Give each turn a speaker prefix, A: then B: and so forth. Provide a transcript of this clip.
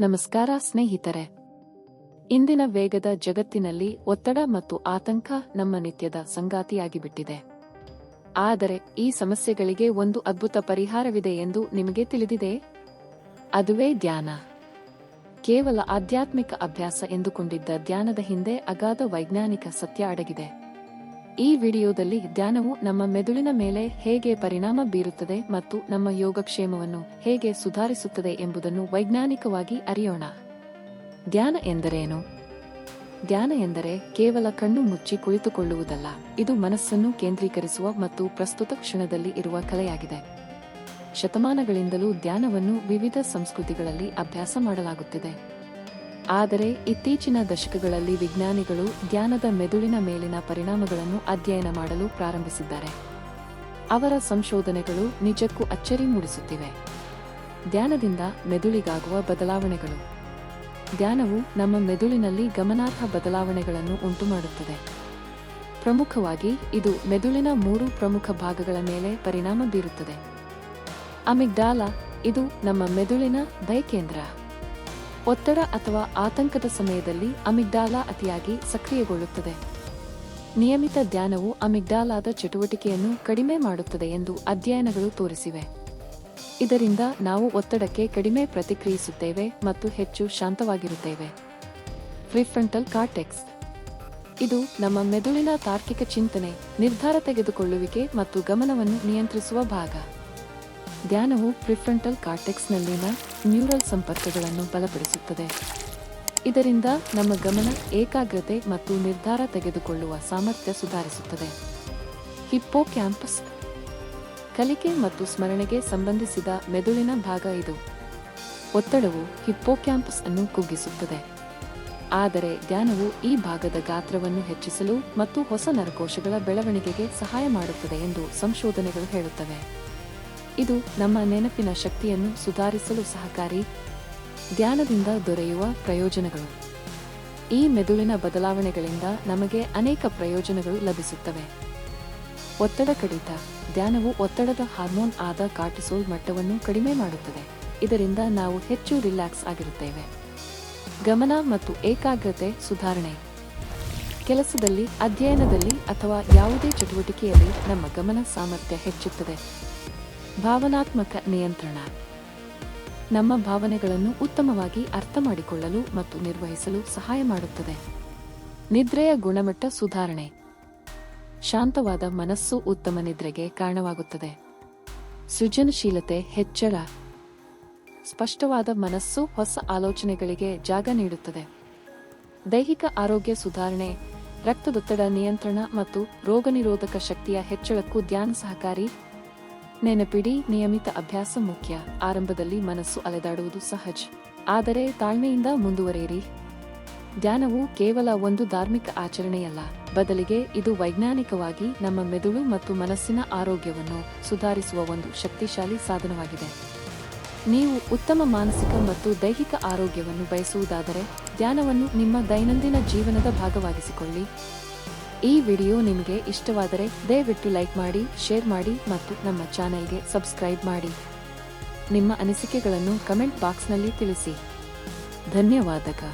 A: ನಮಸ್ಕಾರ ಸ್ನೇಹಿತರೆ. ಇಂದಿನ ವೇಗದ ಜಗತ್ತಿನಲ್ಲಿ ಒತ್ತಡ ಮತ್ತು ಆತಂಕ ನಮ್ಮ ನಿತ್ಯದ ಸಂಗಾತಿಯಾಗಿಬಿಟ್ಟಿದೆ. ಆದರೆ ಈ ಸಮಸ್ಯೆಗಳಿಗೆ ಒಂದು ಅದ್ಭುತ ಪರಿಹಾರವಿದೆ ಎಂದು ನಿಮಗೆ ತಿಳಿದಿದೆ? ಅದುವೇ ಧ್ಯಾನ. ಕೇವಲ ಆಧ್ಯಾತ್ಮಿಕ ಅಭ್ಯಾಸ ಎಂದುಕೊಂಡಿದ್ದ ಧ್ಯಾನದ ಹಿಂದೆ ಅಗಾಧ ವೈಜ್ಞಾನಿಕ ಸತ್ಯ ಅಡಗಿದೆ. ಈ ವಿಡಿಯೋದಲ್ಲಿ ಧ್ಯಾನವು ನಮ್ಮ ಮೆದುಳಿನ ಮೇಲೆ ಹೇಗೆ ಪರಿಣಾಮ ಬೀರುತ್ತದೆ ಮತ್ತು ನಮ್ಮ ಯೋಗಕ್ಷೇಮವನ್ನು ಹೇಗೆ ಸುಧಾರಿಸುತ್ತದೆ ಎಂಬುದನ್ನು ವೈಜ್ಞಾನಿಕವಾಗಿ ಅರಿಯೋಣ. ಧ್ಯಾನ ಎಂದರೇನು? ಧ್ಯಾನ ಎಂದರೆ ಕೇವಲ ಕಣ್ಣು ಮುಚ್ಚಿ ಕುಳಿತುಕೊಳ್ಳುವುದಲ್ಲ, ಇದು ಮನಸ್ಸನ್ನು ಕೇಂದ್ರೀಕರಿಸುವ ಮತ್ತು ಪ್ರಸ್ತುತ ಕ್ಷಣದಲ್ಲಿ ಇರುವ ಕಲೆಯಾಗಿದೆ. ಶತಮಾನಗಳಿಂದಲೂ ಧ್ಯಾನವನ್ನು ವಿವಿಧ ಸಂಸ್ಕೃತಿಗಳಲ್ಲಿ ಅಭ್ಯಾಸ ಮಾಡಲಾಗುತ್ತಿದೆ. ಆದರೆ ಇತ್ತೀಚಿನ ದಶಕಗಳಲ್ಲಿ ವಿಜ್ಞಾನಿಗಳು ಧ್ಯಾನದ ಮೆದುಳಿನ ಮೇಲಿನ ಪರಿಣಾಮಗಳನ್ನು ಅಧ್ಯಯನ ಮಾಡಲು ಪ್ರಾರಂಭಿಸಿದ್ದಾರೆ. ಅವರ ಸಂಶೋಧನೆಗಳು ನಿಜಕ್ಕೂ ಅಚ್ಚರಿ ಮೂಡಿಸುತ್ತಿವೆ. ಧ್ಯಾನದಿಂದ ಮೆದುಳಿಗಾಗುವ ಬದಲಾವಣೆಗಳು. ಧ್ಯಾನವು ನಮ್ಮ ಮೆದುಳಿನಲ್ಲಿ ಗಮನಾರ್ಹ ಬದಲಾವಣೆಗಳನ್ನು ಉಂಟುಮಾಡುತ್ತದೆ. ಪ್ರಮುಖವಾಗಿ ಇದು ಮೆದುಳಿನ ಮೂರು ಪ್ರಮುಖ ಭಾಗಗಳ ಮೇಲೆ ಪರಿಣಾಮ ಬೀರುತ್ತದೆ. ಅಮಿಗ್ಡಾಲ, ಇದು ನಮ್ಮ ಮೆದುಳಿನ ಭಯಕೇಂದ್ರ ಒತ್ತಡ ಅಥವಾ ಆತಂಕದ ಸಮಯದಲ್ಲಿ ಅಮಿಗ್ಡಾಲಾ ಅತಿಯಾಗಿ ಸಕ್ರಿಯಗೊಳ್ಳುತ್ತದೆ. ನಿಯಮಿತ ಧ್ಯಾನವು ಅಮಿಗ್ಡಾಲಾದ ಚಟುವಟಿಕೆಯನ್ನು ಕಡಿಮೆ ಮಾಡುತ್ತದೆ ಎಂದು ಅಧ್ಯಯನಗಳು ತೋರಿಸಿವೆ. ಇದರಿಂದ ನಾವು ಒತ್ತಡಕ್ಕೆ ಕಡಿಮೆ ಪ್ರತಿಕ್ರಿಯಿಸುತ್ತೇವೆ ಮತ್ತು ಹೆಚ್ಚು ಶಾಂತವಾಗಿರುತ್ತೇವೆ. Prefrontal cortex. ಇದು ನಮ್ಮ ಮೆದುಳಿನ ತಾರ್ಕಿಕ ಚಿಂತನೆ, ನಿರ್ಧಾರ ತೆಗೆದುಕೊಳ್ಳುವಿಕೆ ಮತ್ತು ಗಮನವನ್ನು ನಿಯಂತ್ರಿಸುವ ಭಾಗ. ಧ್ಯಾನವು ಪ್ರಿಫ್ರಂಟಲ್ ಕಾರ್ಟೆಕ್ಸ್ನಲ್ಲಿನ ನ್ಯೂರಲ್ ಸಂಪರ್ಕಗಳನ್ನು ಬಲಪಡಿಸುತ್ತದೆ. ಇದರಿಂದ ನಮ್ಮ ಗಮನ ಏಕಾಗ್ರತೆ ಮತ್ತು ನಿರ್ಧಾರ ತೆಗೆದುಕೊಳ್ಳುವ ಸಾಮರ್ಥ್ಯ ಸುಧಾರಿಸುತ್ತದೆ. Hippocampus. ಕಲಿಕೆ ಮತ್ತು ಸ್ಮರಣೆಗೆ ಸಂಬಂಧಿಸಿದ ಮೆದುಳಿನ ಭಾಗ ಇದು. ಒತ್ತಡವು ಹಿಪ್ಪೋ ಕ್ಯಾಂಪಸ್ ಅನ್ನು ಕುಗ್ಗಿಸುತ್ತದೆ. ಆದರೆ ಧ್ಯಾನವು ಈ ಭಾಗದ ಗಾತ್ರವನ್ನು ಹೆಚ್ಚಿಸಲು ಮತ್ತು ಹೊಸ ನರಕೋಶಗಳ ಬೆಳವಣಿಗೆಗೆ ಸಹಾಯ ಮಾಡುತ್ತದೆ ಎಂದು ಸಂಶೋಧನೆಗಳು ಹೇಳುತ್ತವೆ. ಇದು ನಮ್ಮ ನೆನಪಿನ ಶಕ್ತಿಯನ್ನು ಸುಧಾರಿಸಲು ಸಹಕಾರಿ ಧ್ಯಾನದಿಂದ ದೊರೆಯುವ ಪ್ರಯೋಜನಗಳು. ಈ ಮೆದುಳಿನ ಬದಲಾವಣೆಗಳಿಂದ ನಮಗೆ ಅನೇಕ ಪ್ರಯೋಜನಗಳು ಲಭಿಸುತ್ತವೆ. ಒತ್ತಡ ಕಡಿತ ಧ್ಯಾನವು ಒತ್ತಡದ ಹಾರ್ಮೋನ್ ಆದ ಕಾರ್ಟಿಸೋಲ್ ಮಟ್ಟವನ್ನು ಕಡಿಮೆ ಮಾಡುತ್ತದೆ. ಇದರಿಂದ ನಾವು ಹೆಚ್ಚು ರಿಲ್ಯಾಕ್ಸ್ ಆಗಿರುತ್ತೇವೆ. ಗಮನ ಮತ್ತು ಏಕಾಗ್ರತೆ ಸುಧಾರಣೆ. ಕೆಲಸದಲ್ಲಿ, ಅಧ್ಯಯನದಲ್ಲಿ ಅಥವಾ ಯಾವುದೇ ಚಟುವಟಿಕೆಯಲ್ಲಿ ನಮ್ಮ ಗಮನ ಸಾಮರ್ಥ್ಯ ಹೆಚ್ಚುತ್ತದೆ. ಭಾವನಾತ್ಮಕ ನಿಯಂತ್ರಣ. ನಮ್ಮ ಭಾವನೆಗಳನ್ನು ಉತ್ತಮವಾಗಿ ಅರ್ಥ ಮಾಡಿಕೊಳ್ಳಲು ಮತ್ತು ನಿರ್ವಹಿಸಲು ಸಹಾಯ ಮಾಡುತ್ತದೆ. ನಿದ್ರೆಯ ಗುಣಮಟ್ಟ ಸುಧಾರಣೆ. ಶಾಂತವಾದ ಮನಸ್ಸು ಉತ್ತಮ ನಿದ್ರೆಗೆ ಕಾರಣವಾಗುತ್ತದೆ. ಸೃಜನಶೀಲತೆ ಹೆಚ್ಚಳ. ಸ್ಪಷ್ಟವಾದ ಮನಸ್ಸು ಹೊಸ ಆಲೋಚನೆಗಳಿಗೆ ಜಾಗ ನೀಡುತ್ತದೆ. ದೈಹಿಕ ಆರೋಗ್ಯ ಸುಧಾರಣೆ. ರಕ್ತದೊತ್ತಡ ನಿಯಂತ್ರಣ ಮತ್ತು ರೋಗನಿರೋಧಕ ಶಕ್ತಿಯ ಹೆಚ್ಚಳಕ್ಕೂ ಧ್ಯಾನ ಸಹಕಾರಿ ನೆನಪಿಡಿ, ನಿಯಮಿತ ಅಭ್ಯಾಸ ಮುಖ್ಯ. ಆರಂಭದಲ್ಲಿ ಮನಸ್ಸು ಅಲೆದಾಡುವುದು ಸಹಜ. ಆದರೆ ತಾಳ್ಮೆಯಿಂದ ಮುಂದುವರೆಯಿರಿ. ಧ್ಯಾನವು ಕೇವಲ ಒಂದು ಧಾರ್ಮಿಕ ಆಚರಣೆಯಲ್ಲ. ಬದಲಿಗೆ ಇದು ವೈಜ್ಞಾನಿಕವಾಗಿ ನಮ್ಮ ಮೆದುಳು ಮತ್ತು ಮನಸ್ಸಿನ ಆರೋಗ್ಯವನ್ನು ಸುಧಾರಿಸುವ ಒಂದು ಶಕ್ತಿಶಾಲಿ ಸಾಧನವಾಗಿದೆ. ನೀವು ಉತ್ತಮ ಮಾನಸಿಕ ಮತ್ತು ದೈಹಿಕ ಆರೋಗ್ಯವನ್ನು ಬಯಸುವುದಾದರೆ, ಧ್ಯಾನವನ್ನು ನಿಮ್ಮ ದೈನಂದಿನ ಜೀವನದ ಭಾಗವಾಗಿಸಿಕೊಳ್ಳಿ. ಈ ವಿಡಿಯೋ ನಿಮಗೆ ಇಷ್ಟವಾದರೆ ದಯವಿಟ್ಟು ಲೈಕ್ ಮಾಡಿ, ಶೇರ್ ಮಾಡಿ ಮತ್ತು ನಮ್ಮ ಚಾನೆಲ್ಗೆ ಸಬ್ಸ್ಕ್ರೈಬ್ ಮಾಡಿ. ನಿಮ್ಮ ಅನಿಸಿಕೆಗಳನ್ನು ಕಮೆಂಟ್ ಬಾಕ್ಸ್ನಲ್ಲಿ ತಿಳಿಸಿ. ಧನ್ಯವಾದಕ